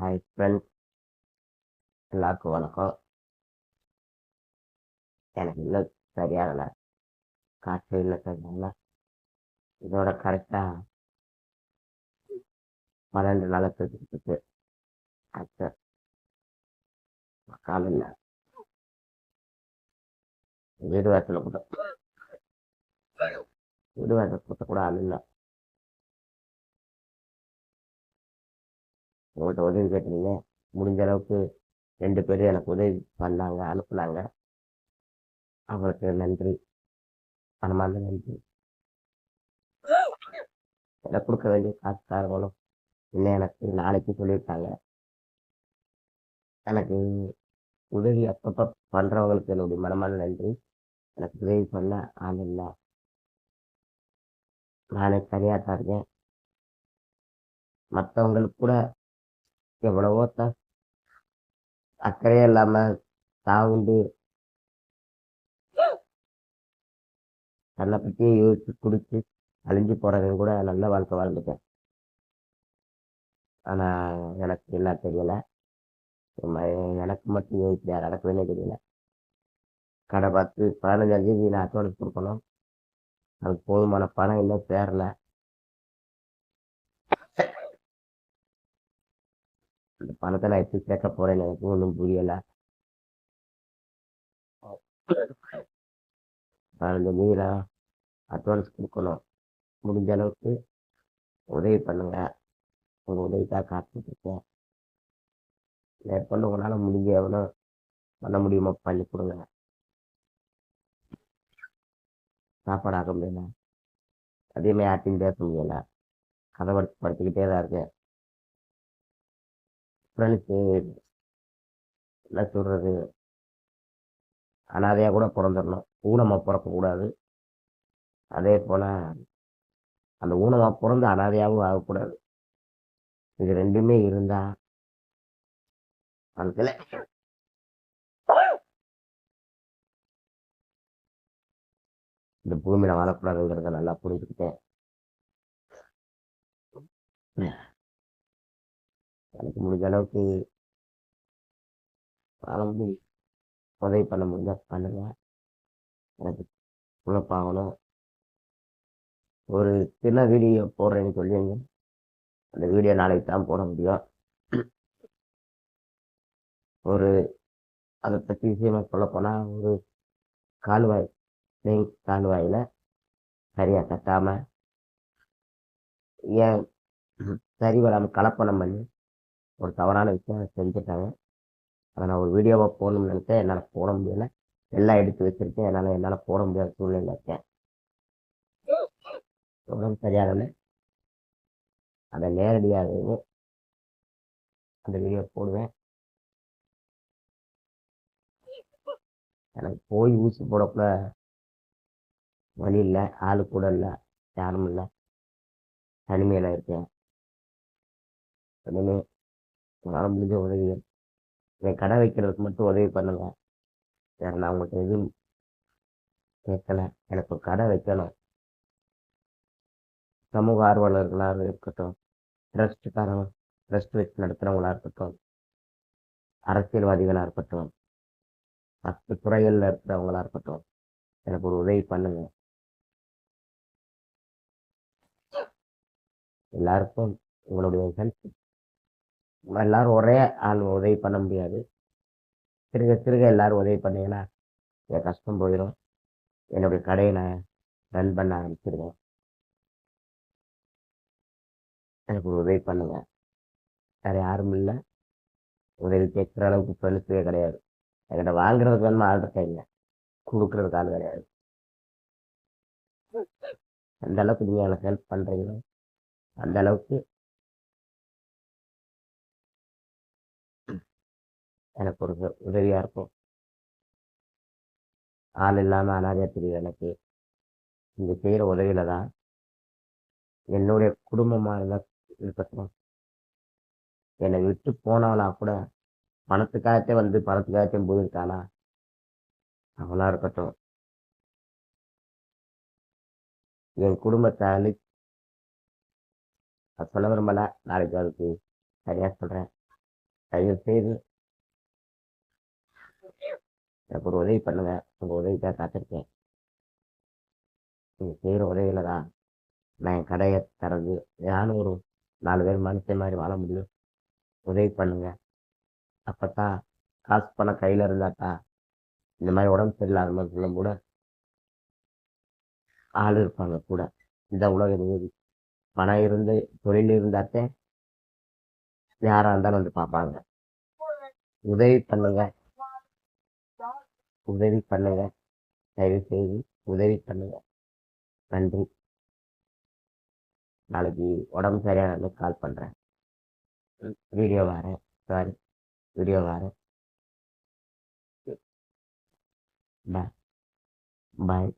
Hi friends எல்லாருக்கும் வணக்கம். எனக்கு இன்னும் சரியாகலை காற்று இல்லை சரியாகல இதோட கரெக்டாக பன்னெண்டு நாள் இருக்கு. காற்று காலையில் வீடு வாசலில் கூட. வீடு வாசல் கூட்ட கூட ஆள் இல்லை. உங்கள்கிட்ட உதவி கேட்டீங்க. முடிஞ்ச அளவுக்கு ரெண்டு பேரும் எனக்கு உதவி பண்ணாங்க அனுப்புனாங்க. அவருக்கு நன்றி. மனமார்ந்த நன்றி. எனக்கு கொடுக்க வேண்டிய காசுக்காரங்களும் இன்னும் எனக்கு நாளைக்கு சொல்லியிருக்காங்க. எனக்கு உதவி அப்பப்போ பண்ணுறவங்களுக்கு என்னுடைய மனமான நன்றி. எனக்கு உதவி பண்ண ஆள் இல்லை. நானே சரியாக தான் இருக்கேன். மற்றவங்களுக்கு கூட எவ்வளவோ த அக்கறையே இல்லாமல் தாவுண்டு தன்னை பற்றியே யோசிச்சு குடிச்சு அழிஞ்சு போகிறவங்க கூட நல்ல வாழ்க்கை வாழ்ந்துட்டேன். ஆனால் எனக்கு என்ன தெரியலை. எனக்கு மட்டும் யோசிச்சு நடக்கவே தெரியல. கடை பார்த்து பதினஞ்சாம் தேதி நான் அக்கௌண்ட் கொடுக்கணும். அதுக்கு போதுமான பணம் இன்னும் சேரல அந்த பணத்தை நான் எப்படி சேர்க்க போறேன்னு எனக்கு ஒன்றும் புரியல. பதினஞ்சு தேதியில் அட்வான்ஸ் கொடுக்கணும். முடிஞ்ச அளவுக்கு உதவி பண்ணுங்க. உங்கள் உதவிக்காக காத்துட்ருக்கேன் மேற்கொண்டு உங்களால் முடிஞ்ச எவ்வளோ பண்ண முடியுமோ பண்ணி கொடுங்க. சாப்பாடு ஆக முடியல. அதேமாதிரி யார்ட்டையும் பேச முடியலை. கதை படுத்துக்கிட்டே தான் இருக்கேன். ஃப்ரெண்ட்ஸு என்ன சொல்கிறது அனாதையாக கூட பிறந்துடணும். ஊனமாக பிறக்கக்கூடாது. அதே போல் அந்த ஊனமாக பிறந்து அனாதையாகவும் ஆகக்கூடாது. இது ரெண்டுமே இருந்தால் வாழ்க்கையில் இந்த பூமியில் வாழக்கூடாதுங்கிறத நல்லா புரிஞ்சுக்கிட்டேன். எனக்கு முடிஞ்ச அளவுக்கு வாழ உதவி பண்ண முடிஞ்சா பண்ணுங்க. எனக்கு குழப்பாகணும். ஒரு சின்ன வீடியோ போடுறேன்னு சொல்லிங்க அந்த வீடியோ நாளைக்கு தான் போட முடியும். ஒரு அதை பற்றி விஷயமா சொல்லப்போனால் ஒரு கால்வாய் நெய் கால்வாயில் சரியாக கட்டாமல் ஏன் சரி வராமல் கலப்பணம் பண்ணி ஒரு தவறான விஷயம் செஞ்சுட்டாங்க. அதை நான் ஒரு வீடியோவாக போகணும்னு நினைச்சேன். என்னால் போட முடியலை. எல்லாம் எடுத்து வச்சுருக்கேன். என்னால் என்னால் போட முடியாத சூழ்நிலை இருக்கேன். உடம்பு சரியாகல. அதை நேரடியாகவே அந்த வீடியோ போடுவேன். எனக்கு போய் ஊசி போடக்கூட வழி இல்லை. ஆள் கூட இல்லை. யாரும் இல்லை. தனிமையில் இருக்கேன். இனிமேல் உங்களால் முடிஞ்ச உதவிகள் என் கடை வைக்கிறதுக்கு மட்டும் உதவி பண்ணுங்க வேறு நான் உங்கள்கிட்ட எதுவும் கேட்கல. எனக்கு ஒரு கடை வைக்கணும். சமூக ஆர்வலர்களாக இருக்கட்டும் ட்ரஸ்ட்டுக்காரங்க ட்ரஸ்ட் வச்சு நடத்துகிறவங்களாக இருக்கட்டும் அரசியல்வாதிகளாக இருக்கட்டும் மற்ற துறைகளில் இருக்கிறவங்களாக இருக்கட்டும் எனக்கு ஒரு உதவி பண்ணுங்க. எல்லாருக்கும் உங்களுடைய ஹெல்ப் எல்லாரும் ஒரே ஆள் உதவி பண்ண முடியாது. திருக திருக எல்லாரும் உதவி பண்ணீங்கன்னா என் கஷ்டம் போயிடும் என்னுடைய கடையை நான் ரன் பண்ண ஆரம்பிச்சிருவேன். எனக்கு ஒரு உதவி பண்ணுங்க. வேறு யாரும் இல்லை. உதவி கேட்குற அளவுக்கு ஃப்ரெண்ட்ஸே கிடையாது. என்கிட்ட வாங்குறதுக்கு வேணுமா ஆள் இருக்காங்க கொடுக்குறதுக்கு ஆள் கிடையாது. அந்த அளவுக்கு நீங்கள் எனக்கு ஹெல்ப் பண்ணுறீங்களோ அந்த அளவுக்கு எனக்கு ஒரு உதவியாக இருக்கும். ஆள் இல்லாமல் அனாதையாக தெரியுது எனக்கு. இந்த செய்கிற உதவியில தான் என்னுடைய குடும்பமாக இருந்தால் இருக்கட்டும். என்னை விட்டு போனவனா கூட பணத்துக்காகத்தே வந்து பணத்துக்காகத்தையும் போயிருக்கானா அவளாக இருக்கட்டும். என் குடும்பத்தை அழி சொல்ல விரும்பலை. நாளைக்கு அதுக்கு சரியாக சொல்கிறேன் தயவு செய்து எனக்கு ஒரு உதவி பண்ணுங்க. உங்கள் உதவிக்காக காத்திருக்கேன். நீங்கள் செய்கிற உதவியில தான் நான் என் கடையை திறந்து யானும் ஒரு நாலு பேர் மனுஷன் மாதிரி வாழ முடியும். உதவி பண்ணுங்க. அப்போ தான் காசு பணம் கையில் இருந்தாட்டா இந்த மாதிரி உடம்பு சரியில்லாத மக்களும் கூட ஆள் இருப்பாங்க கூட. இந்த உலக நியதி பணம் இருந்து தொழில் இருந்தாத்தே யாராக இருந்தாலும் வந்து பார்ப்பாங்க. உதவி பண்ணுங்க. உதவி பண்ணுங்க. தயவு செய்து உதவி பண்ணுங்க. நன்றி. நாளைக்கு உடம்பு சரியான கால் பண்ணுறேன் வீடியோ வரேன். சாரி வீடியோ வரேன். பாய் பாய்